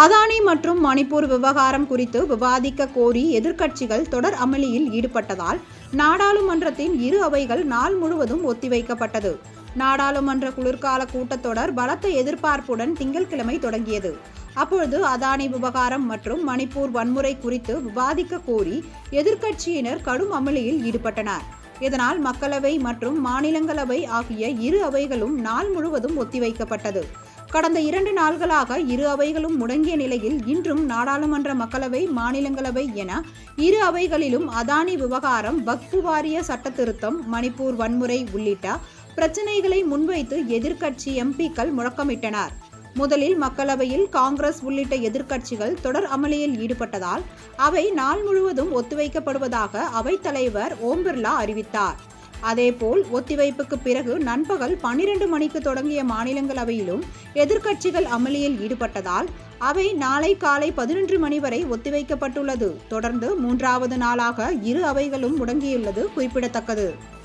அதானி மற்றும் மணிப்பூர் விவகாரம் குறித்து விவாதிக்க கோரி எதிர்க்கட்சிகள் தொடர் அமளியில் ஈடுபட்டதால் நாடாளுமன்றத்தின் இரு அவைகள் நாள் முழுவதும் ஒத்திவைக்கப்பட்டது. நாடாளுமன்ற குளிர்கால கூட்டத்தொடர் பலத்த எதிர்பார்ப்புடன் திங்கட்கிழமை தொடங்கியது. அப்பொழுது அதானி விவகாரம் மற்றும் மணிப்பூர் வன்முறை குறித்து விவாதிக்க கோரி எதிர்க்கட்சியினர் கடும் அமளியில் ஈடுபட்டனர். இதனால் மக்களவை மற்றும் மாநிலங்களவை ஆகிய இரு அவைகளும் நாள் முழுவதும் ஒத்திவைக்கப்பட்டது. கடந்த இரண்டு நாள்களாக இரு அவைகளும் முடங்கிய நிலையில் இன்றும் நாடாளுமன்ற மக்களவை மாநிலங்களவை என இரு அவைகளிலும் அதானி விவகாரம் வக்பு வாரிய சட்டத்திருத்தம் மணிப்பூர் வன்முறை உள்ளிட்ட பிரச்சினைகளை முன்வைத்து எதிர்க்கட்சி எம்பிக்கள் முழக்கமிட்டனர். முதலில் மக்களவையில் காங்கிரஸ் உள்ளிட்ட எதிர்க்கட்சிகள் தொடர் அமளியில் ஈடுபட்டதால் அவை நாள் முழுவதும் ஒத்திவைக்கப்படுவதாக அவைத்தலைவர் ஓம் பிர்லா அறிவித்தார். அதேபோல் ஒத்திவைப்புக்கு பிறகு நண்பகல் பன்னிரண்டு மணிக்கு தொடங்கிய மாநிலங்களவையிலும் எதிர்க்கட்சிகள் அமளியில் ஈடுபட்டதால் அவை நாளை காலை பதினொன்று மணி வரை ஒத்திவைக்கப்பட்டுள்ளது. தொடர்ந்து மூன்றாவது நாளாக இரு அவைகளும் முடங்கியுள்ளது குறிப்பிடத்தக்கது.